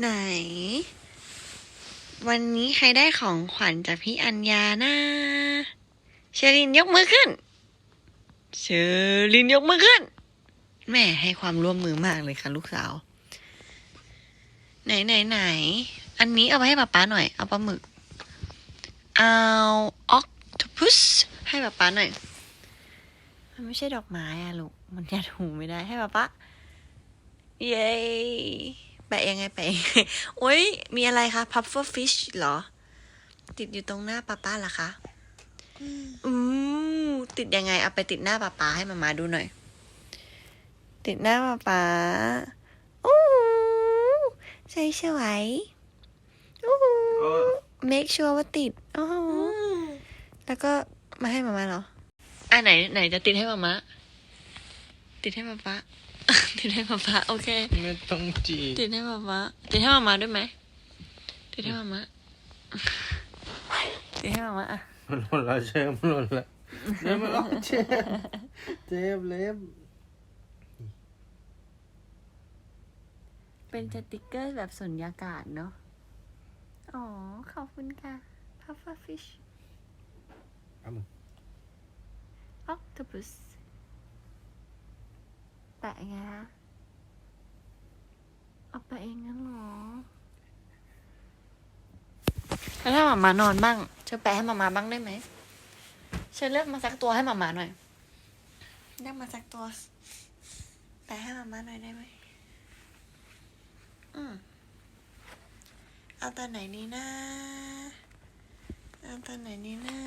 ไหน วันนี้ใครได้ของขวัญจากพี่อัญญานะเชอรินยกมือขึ้น เชอรินยกมือขึ้น แม่ให้ความร่วมมือมากเลยค่ะลูกสาว ไหนไหนไหน อันนี้เอาไปให้ป๊าป๊าหน่อย เอาปลาหมึก เอาออกท p ุสให้ป๊าป๊าหน่อย มันไม่ใช่ดอกไม้อะลูก มันยัดหูไม่ได้ให้ป๊าป๊า เย้ ปะยังไงแปะยังไงโอ้ยมีอะไรคะ puffer fish เหรอ ติดอยู่ตรงหน้าป้าป้าเหรอคะอือติดยังไง เอาไปติดหน้าป้าป้าให้มามาดูหน่อย ติดหน้าป้าป้าอู้ใช่สวยอู้เออ make sure ว่าติดอ๋อแล้วก็มาให้มามาเหรออะไหนไหนจะติดให้มามาติดให้ป้าป้า ติดให้ป้าป้าโอเค ไม่ต้องจีติดให้มามาติดให้มามาด้วยไหมติดให้มามาติดให้มามาอะมันหล่นแล้วเชฟมันหล่นแล้วเดี๋ยวมันออกเชฟเจฟเล็บ เป็นสติกเกอร์แบบสุญญากาศเนาะ อ๋อ ขอบคุณค่ะ Puffer Fish เอามึง Octopus แปะไงคะเอาไปเองงั้นเหรอ แล้วถ้าหมามานอนบ้างเธอแปะให้หมามาบ้างได้ไหมเชิญเลือกมาสักตัวให้หมามาหน่อยเลือกมาสักตัว แปะให้หมามาหน่อยได้ไหมอืมเอาตัวไหนนี้นะ เอาตัวไหนนี้นะ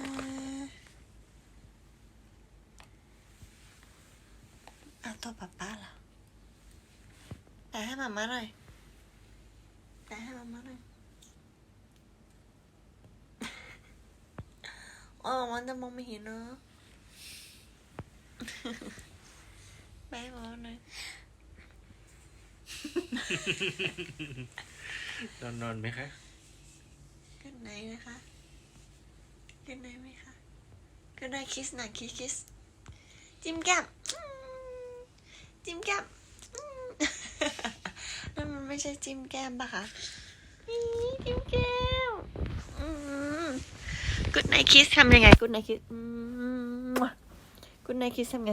เอา ตัวป๊าป้าเหรอแปะให้หมามาหน่อยแปะให้หมามาหน่อยอ๋อมันจะมองไม่เห็นเนอะแปะให้หมามาหน่อยนอนนอนไหมคะขึ้นไหนนะคะขึ้นไหนไหมคะขึ้นไหนคิสหน่อยคิสคิสจิ้มแก้มอืม จิ้มแก้มอืมนั่นมันไม่ใช่จิ้มแก้มปะคะอีจิ้มแก้มกุดไนคิสทำยังไงกุดไนคิสกุดไนคิสทำไง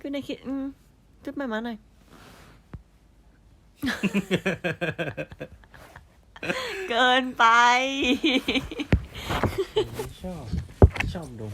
กุดไนคิสจุ๊บแม่มาหน่อยเกินไป ชอบ ชอบดม